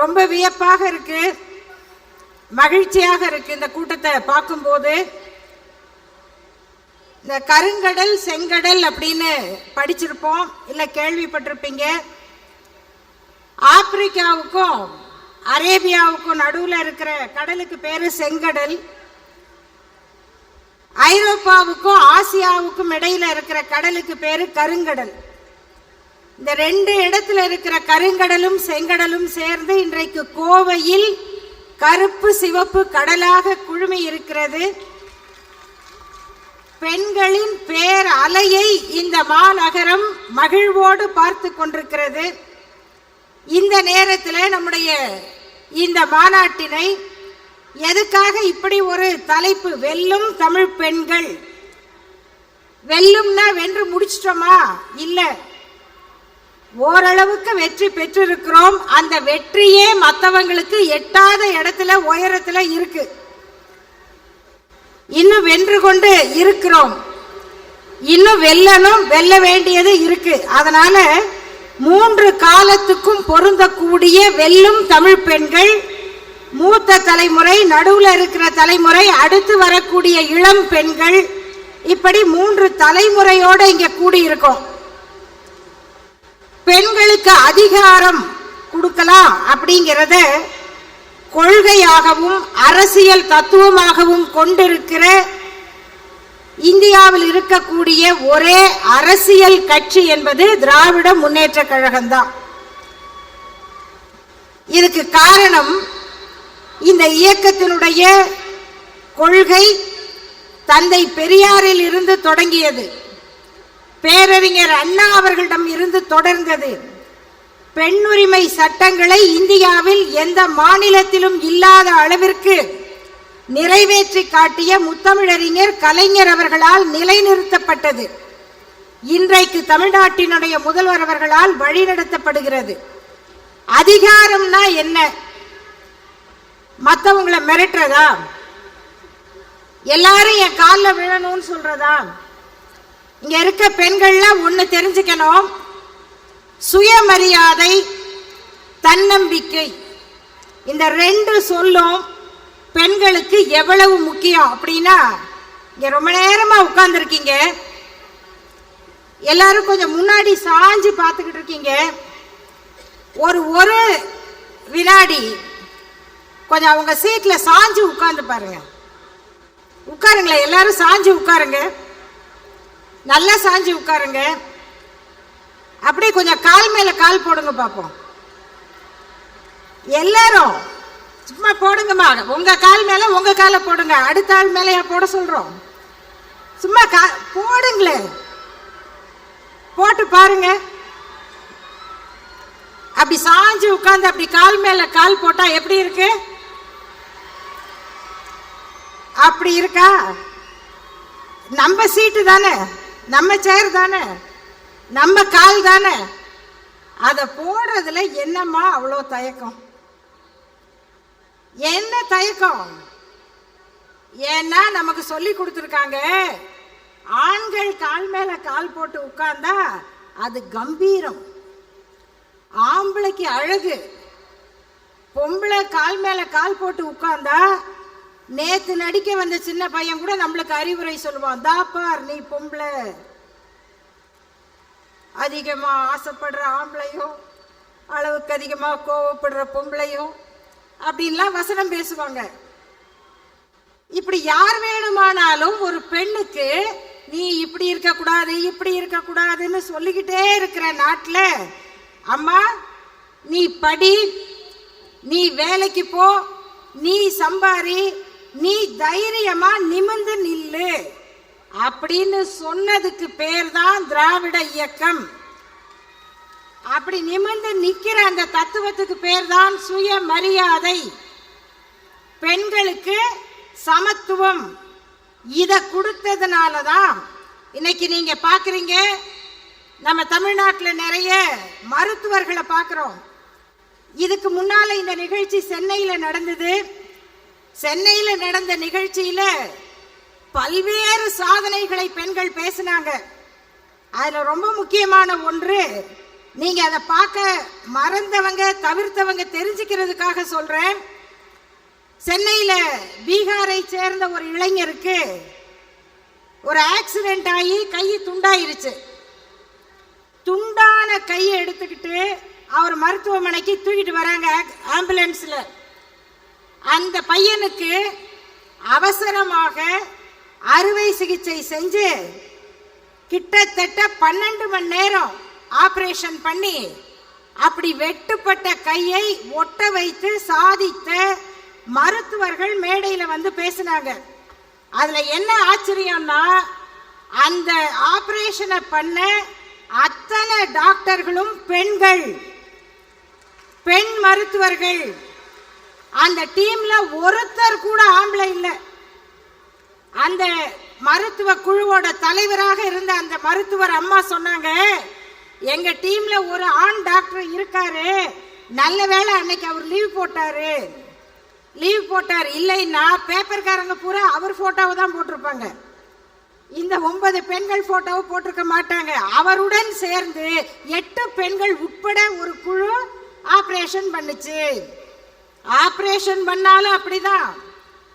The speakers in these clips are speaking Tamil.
ரொம்ப வியப்பாக இருக்கு. மகிழ்ச்சியாக இருக்கு இந்த கூட்டத்தை பார்க்கும்போது. இந்த கருங்கடல் செங்கடல் அப்படின்னு படிச்சிருப்போம். இல்லை கேள்விப்பட்டிருப்பீங்க. ஆப்பிரிக்காவுக்கும் அரேபியாவுக்கும் நடுவில் இருக்கிற கடலுக்கு பேர் செங்கடல். ஐரோப்பாவுக்கும் ஆசியாவுக்கும் இடையில இருக்கிற கடலுக்கு பேர் கருங்கடல். இந்த ரெண்டு இடத்துல இருக்கிற கருங்கடலும் செங்கடலும் சேர்ந்து இன்றைக்கு கோவையில் கருப்பு சிவப்பு கடலாக குழுமி இருக்கிறது. பெண்களின் பேர் அலையை இந்த மாநகரம் மகிழ்வோடு பார்த்து கொண்டிருக்கிறது. இந்த நேரத்தில் நம்முடைய இந்த மாநாட்டினை எதுக்காக இப்படி ஒரு தலைப்பு? வெல்லும் தமிழ் பெண்கள். வெல்லும்னா வென்று முடிச்சிட்டோமா? இல்லை. ஓரளவுக்கு வெற்றி பெற்றிருக்கிறோம். அந்த வெற்றியே மற்றவங்களுக்கு எட்டாத இடத்துல உயரத்துல இருக்கு. இன்னும் வென்று கொண்டு இருக்கிறோம். இன்னும் வெல்லணும் வெல்ல வேண்டியது இருக்கு. அதனால மூன்று காலத்துக்கும் பொருந்தக்கூடிய வெல்லும் தமிழ் பெண்கள் மூத்த தலைமுறை நடுவில் இருக்கிற தலைமுறை அடுத்து வரக்கூடிய இளம் பெண்கள் இப்படி மூன்று தலைமுறையோட இங்க கூடி இருக்கும் பெண்களுக்கு அதிகாரம் கொடுக்கலாம் அப்படிங்கிறத கொள்கையாகவும் அரசியல் தத்துவமாகவும் கொண்டிருக்கிற இந்தியாவில் இருக்கக்கூடிய ஒரே அரசியல் கட்சி என்பது திராவிட முன்னேற்ற கழகம்தான். இதுக்கு காரணம் இந்த இயக்கத்தினுடைய கொள்கை தந்தை பெரியாரில் இருந்து தொடங்கியது. பேரறிஞர் அண்ணா அவர்களிடம் இருந்து தொடர்ந்தது. பெண்ணுரிமை சட்டங்களை இந்தியாவில் எந்த மாநிலத்திலும் இல்லாத அளவிற்கு நிறைவேற்றி காட்டிய முத்தமிழறிஞர் கலைஞர் அவர்களால் நிலைநிறுத்தப்பட்டது. இன்றைக்கு தமிழ்நாட்டினுடைய முதல்வர் அவர்களால் வழிநடத்தப்படுகிறது. அதிகாரம்னா என்ன? மற்றவங்களை மிரட்டுறதா? எல்லாரும் என் காலில் விழணும்னு சொல்றதா? இங்க இருக்க பெண்கள்லாம் ஒன்று தெரிஞ்சுக்கணும். சுயமரியாதை தன்னம்பிக்கை. இந்த ரெண்டு சொல்லும் பெண்களுக்கு எவ்வளவு முக்கியம் அப்படின்னா இங்க ரொம்ப நேரமா உட்கார்ந்துருக்கீங்க. எல்லாரும் கொஞ்சம் முன்னாடி சாஞ்சு பார்த்துக்கிட்டு இருக்கீங்க. ஒரு ஒரு வினாடி கொஞ்சம் அவங்க சீட்ல சாஞ்சு உட்கார்ந்து பாருங்க. உட்காருங்களேன் எல்லாரும் சாஞ்சு உட்காருங்க. நல்லா சாஞ்சு உட்காருங்க. அப்படியே கொஞ்சம் கால் மேல கால் போடுங்க பார்ப்போம் எல்லாரும் சும்மா போடுங்கம்மா. உங்க கால் மேல உங்க காலை போடுங்க. அடுத்த ஆள் மேலே போட சொல்றோம். சும்மா கா போடுங்களே. போட்டு பாருங்க. அப்படி சாஞ்சு உட்காந்து அப்படி கால் மேல கால் போட்டா எப்படி இருக்கு? அப்படி இருக்கா? நம்ம சீட்டு தானே? நம்ம சேர் தானே? நம்ம கால் தானே? அதை போடுறதுல என்னம்மா அவ்வளோ தயக்கம்? என்ன தயக்கம்? ஏன்னா நமக்கு சொல்லி கொடுத்துருக்காங்க ஆண்கள் கால் மேல கால் போட்டு உட்கார்ந்தா அது கம்பீரம். ஆம்பளைக்கு அழகு. பொம்பளை கால் மேல கால் போட்டு உட்கார்ந்தா நேத்து நடிக்க வந்த சின்ன பையன் கூட நம்மளுக்கு அறிவுரை சொல்லுவான் தாப்பார் நீ பொம்பளை. அதிகமா ஆசைப்படுற ஆம்பளையும் அளவுக்கு அதிகமா கோவப்படுற பொம்பளையும் அப்படின்லாம் வசனம் பேசுவாங்க. இப்படி யார் வேணுமானாலும் ஒரு பெண்ணுக்கு நீ இப்படி இருக்கக்கூடாது இப்படி இருக்கக்கூடாதுன்னு சொல்லிக்கிட்டே இருக்கிற நாட்டில் அம்மா நீ படி நீ வேலைக்கு போ நீ சம்பாரி நீ தைரியமா நிமிர்ந்து நில்லு. அப்படின்னு சொன்னதுக்கு பேர் தான் திராவிட இயக்கம். அப்படி நிமிந்து நிக்கிற அந்த தத்துவத்துக்கு பேர் தான் சுய மரியாதை பெண்களுக்கு சமத்துவம். இத கொடுத்ததுனால தான் இன்னைக்கு நீங்க பாக்குறீங்க நம்ம தமிழ்நாட்டில் நிறைய மருத்துவர்களை பார்க்குறோம் இதுக்கு முன்னால இந்த நிகழ்ச்சி சென்னையில் நடந்தது. சென்னையில நடந்த நிகழ்ச்சியில பல்வேறு சாதனைகளை பெண்கள் பேசினாங்க. அதுல ரொம்ப முக்கியமான ஒன்று நீங்க அதை பார்க்க மறந்தவங்க தவிர்த்தவங்க தெரிஞ்சுக்கிறதுக்காக சொல்றேன். சென்னையில பீகாரை சேர்ந்த ஒரு இளைஞருக்கு ஒரு ஆக்சிடென்ட் ஆகி கை துண்டாயிருச்சு. துண்டான கையை எடுத்துக்கிட்டு அவர் மருத்துவமனைக்கு தூக்கிட்டு வராங்க ஆம்புலன்ஸில் அந்த பையனுக்கு அவசரமாக அறுவை சிகிச்சை செஞ்சு கிட்டத்தட்ட பன்னெண்டு மணி நேரம் ஆபரேஷன் பண்ணி அப்படி வெட்டுப்பட்ட கையை ஒட்ட வைத்து சாதித்த மருத்துவர்கள் மேடையில் வந்து பேசினாங்க. அதில் என்ன ஆச்சரியம்னா அந்த ஆபரேஷனை பண்ண அத்தனை டாக்டர்களும் பெண்கள் பெண் மருத்துவர்கள். அந்த டீம்ல ஒருத்தர் கூட ஆம்பளை இல்லை. அந்த மருத்துவ குழுவோட தலைவராக இருந்த அந்த மருத்துவர் அம்மா சொன்னாங்க எங்க டீம்ல ஒரு ஆண் டாக்டர் இருக்காரு. நல்ல வேளை அன்னைக்கு அவர் லீவ் போட்டாரு. லீவ் போட்டார். இல்லைன்னா பேப்பர்காரங்க பூரா அவர் போட்டோவை தான் போட்டிருப்பாங்க. இந்த ஒன்பது பெண்கள் போட்டோவை போட்டிருக்க மாட்டாங்க. அவருடன் சேர்ந்து எட்டு பெண்கள் உட்பட ஒரு குழு ஆப்ரேஷன் பண்ணுச்சு. ஆப்ரேஷன் பண்ணாலும் அப்படிதான்.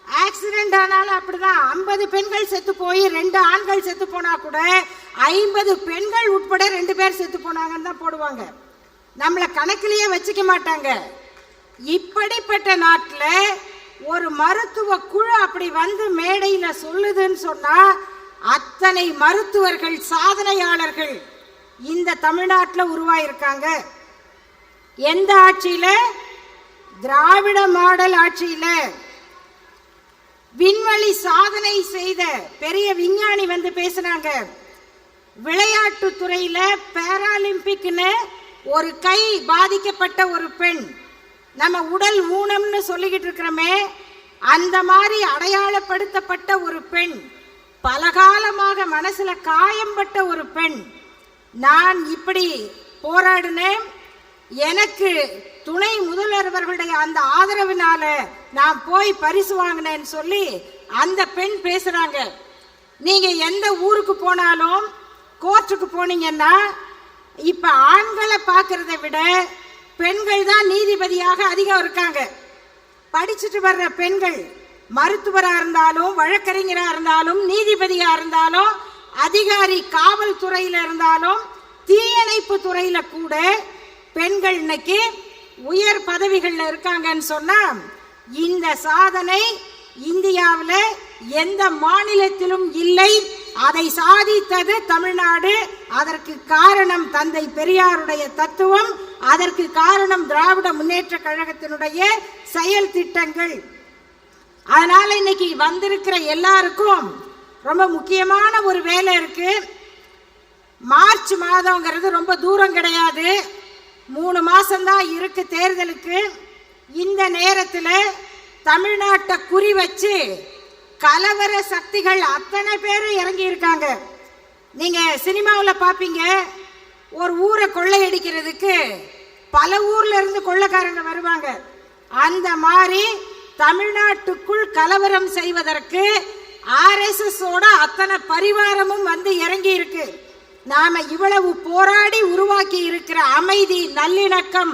ஆக்சிடென்ட் ஆனாலும் அப்படிதான். ஐம்பது பெண்கள் செத்து போய் ரெண்டு ஆண்கள் செத்து போனா கூட ஐம்பது பெண்கள் உட்பட ரெண்டு பேர் செத்து போனாங்கன்னு தான் போடுவாங்க. நம்மளை கணக்கிலேயே வச்சுக்க மாட்டாங்க. இப்படிப்பட்ட நாட்டில் ஒரு மருத்துவ குழு அப்படி வந்து மேடையில் சொல்லுதுன்னு சொன்னால் அத்தனை மருத்துவர்கள் சாதனையாளர்கள் இந்த தமிழ்நாட்டில் உருவாயிருக்காங்க. எந்த ஆட்சியில்? திராவிட மாடல் ஆட்சியில விண்வெளி சாதனை செய்த பெரிய விஞ்ஞானி வந்து பேசினாங்க. விளையாட்டு துறையில பேராலிம்பிக்னு ஒரு கை பாதிக்கப்பட்ட ஒரு பெண். நம்ம உடல் ஊனம்னு சொல்லிக்கிட்டு இருக்கிறோமே அந்த மாதிரி அடையாளப்படுத்தப்பட்ட ஒரு பெண். பலகாலமாக மனசுல காயம்பட்ட ஒரு பெண். நான் இப்படி போராடினேன். எனக்கு துணை முதல்வர்களுடைய அந்த ஆதரவினால நான் போய் பரிசு வாங்கினேன்னு சொல்லி அந்த பெண் பேசுறாங்க. நீங்க எந்த ஊருக்கு போனாலும் கோர்ட்டுக்கு போனீங்கன்னா இப்ப ஆண்களை பார்க்கறத விட பெண்கள் தான் நீதிபதியாக அதிகம் இருக்காங்க. படிச்சுட்டு வர்ற பெண்கள் மருத்துவராக இருந்தாலும் வழக்கறிஞராக இருந்தாலும் நீதிபதியாக இருந்தாலும் அதிகாரி காவல்துறையில் இருந்தாலும் தீயணைப்பு துறையில் கூட பெண்கள் இன்னைக்கு உயர் பதவிகளில் இருக்காங்கன்னு சொன்னால் இந்த சாதனை இந்தியாவில் எந்த மாநிலத்திலும் இல்லை. அதை சாதித்தது தமிழ்நாடு. அதற்கு காரணம் தந்தை பெரியாருடைய தத்துவம். அதற்கு காரணம் திராவிட முன்னேற்ற கழகத்தினுடைய செயல் திட்டங்கள். அதனால இன்னைக்கு வந்திருக்கிற எல்லாருக்கும் ரொம்ப முக்கியமான ஒரு வேலை இருக்கு. மார்ச் மாதங்கிறது ரொம்ப தூரம் கிடையாது. மூணு மாதந்தான் இருக்கு தேர்தலுக்கு. இந்த நேரத்தில் தமிழ்நாட்டை குறி வச்சு கலவர சக்திகள் அத்தனை பேரும் இறங்கி இருக்காங்க நீங்கள் சினிமாவில் பார்ப்பீங்க ஒரு ஊரை கொள்ளையடிக்கிறதுக்கு பல ஊர்ல இருந்து கொள்ளைக்காரங்க வருவாங்க. அந்த மாதிரி தமிழ்நாட்டுக்குள் கலவரம் செய்வதற்கு ஆர்எஸ்எஸோட அத்தனை பரிவாரமும் வந்து இறங்கி இருக்கு நாம இவ்வளவு போராடி உருவாக்கி இருக்கிற அமைதி நல்லிணக்கம்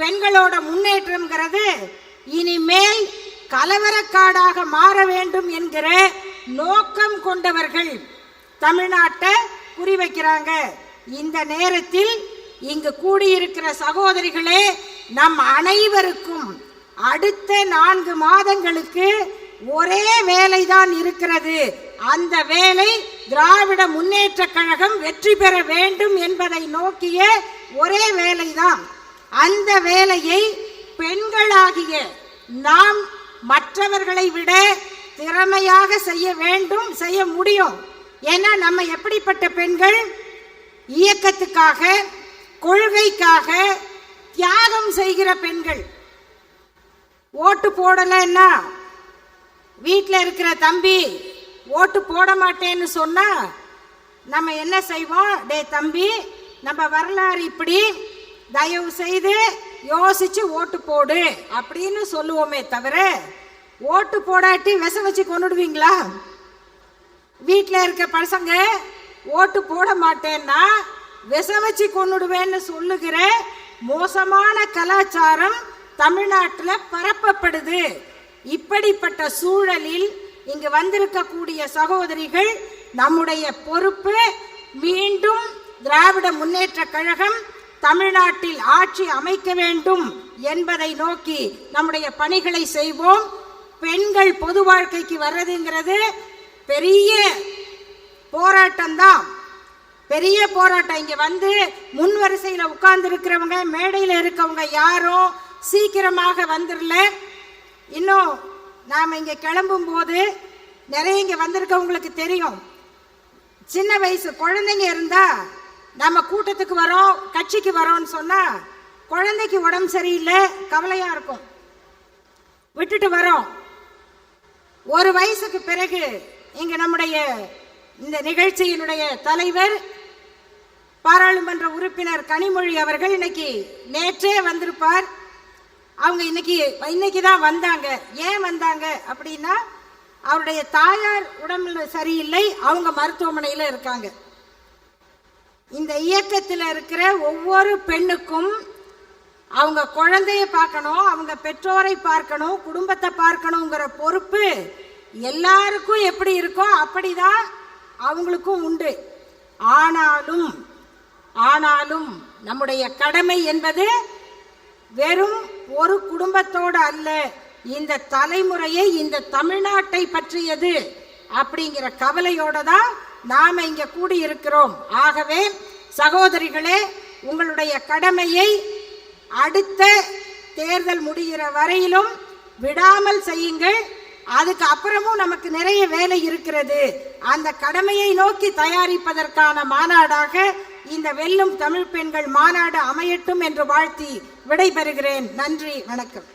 பெண்களோட முன்னேற்றம்ங்கிறது இனிமேல் கலவரக்காடாக மாற வேண்டும் என்கிற நோக்கம் கொண்டவர்கள் தமிழ்நாட்டை குறிவைக்கிறாங்க. இந்த நேரத்தில் இங்கு கூடியிருக்கிற சகோதரிகளே நம் அனைவருக்கும் அடுத்த நான்கு மாதங்களுக்கு ஒரே வேலைதான் இருக்கிறது. அந்த வேலை திராவிட முன்னேற்ற கழகம் வெற்றி பெற வேண்டும் என்பதை நோக்கிய ஒரே வேலைதான். அந்த வேலையை பெண்களாகிய நாம் மற்றவர்களை விட திறமையாக செய்ய வேண்டும் செய்ய முடியும். ஏன்னா நம்ம எப்படிப்பட்ட பெண்கள்? இயக்கத்துக்காக கொள்கைக்காக தியாகம் செய்கிற பெண்கள். ஓட்டு போடலைன்னா வீட்டில் இருக்கிற தம்பி ஓட்டு போட மாட்டேன்னு சொன்னா நம்ம என்ன செய்வோம்? டே தம்பி நம்ம வரலாறு இப்படி. தயவு செய்து யோசிச்சு ஓட்டு போடு அப்படின்னு சொல்லுவோமே தவிர ஓட்டு போடாட்டி விச வச்சு கொண்டுடுவீங்களா வீட்டில் இருக்க பசங்க ஓட்டு போட மாட்டேன்னா வச்சு கொன்னுவிடுவேன்னு சொல்லுகிற மோசமான கலாச்சாரம் தமிழ்நாட்டில் பரப்பப்படுது. இப்படிப்பட்ட சூழலில் இங்கு வந்திருக்கக்கூடிய சகோதரிகள் நம்முடைய பொறுப்பு மீண்டும் திராவிட முன்னேற்ற கழகம் தமிழ்நாட்டில் ஆட்சி அமைக்க வேண்டும் என்பதை நோக்கி நம்முடைய பணிகளை செய்வோம். பெண்கள் பொது வாழ்க்கைக்கு வர்றதுங்கிறது பெரிய போராட்டம் தான் பெரிய போராட்டம். இங்கே வந்து முன் வரிசையில் உட்கார்ந்து இருக்கிறவங்க மேடையில் இருக்கவங்க யாரும் சீக்கிரமாக வந்துடல இன்னும் நாம் இங்கே கிளம்பும் போது நிறைய இங்கே வந்திருக்கவங்களுக்கு தெரியும். சின்ன வயசு குழந்தைங்க இருந்தால் நம்ம கூட்டத்துக்கு வரோம் கட்சிக்கு வரோம்னு சொன்னால் குழந்தைக்கு உடம்பு சரியில்லை கவலையாக இருக்கும். விட்டுட்டு வரோம். ஒரு வயசுக்கு பிறகு இங்கே நம்முடைய இந்த நிகழ்ச்சியினுடைய தலைவர் பாராளுமன்ற உறுப்பினர் கனிமொழி அவர்கள் இன்னைக்கு நேற்றே வந்திருப்பார். அவங்க இன்னைக்கு இன்னைக்கு தான் வந்தாங்க. ஏன் வந்தாங்க அப்படின்னா அவருடைய தாயார் உடம்புல சரியில்லை அவங்க மருத்துவமனையில் இருக்காங்க. இந்த இயக்கத்தில் இருக்கிற ஒவ்வொரு பெண்ணுக்கும் அவங்க குழந்தைய பார்க்கணும் அவங்க பெற்றோரை பார்க்கணும் குடும்பத்தை பார்க்கணுங்கிற பொறுப்பு எல்லாருக்கும் எப்படி இருக்கோ அப்படிதான் அவங்களுக்கும் உண்டு. ஆனாலும் ஆனாலும் நம்முடைய கடமை என்பது வெறும் ஒரு குடும்பத்தோடு அல்ல இந்த தலைமுறையை இந்த தமிழ்நாட்டை பற்றியது அப்படிங்கிற கவலையோட தான் நாம் இங்கே கூடியிருக்கிறோம். ஆகவே சகோதரிகளே உங்களுடைய கடமையை அடுத்த தேர்தல் முடிகிற வரையிலும் விடாமல் செய்யுங்கள். அதுக்கு அப்புறமும் நமக்கு நிறைய வேலை இருக்கிறது. அந்த கடமையை நோக்கி தயாரிப்பதற்கான மாநாடாக இந்த வெல்லும் தமிழ் பெண்கள் மாநாடு அமையட்டும் என்று வாழ்த்தி விடைபெறுகிறேன். நன்றி வணக்கம்.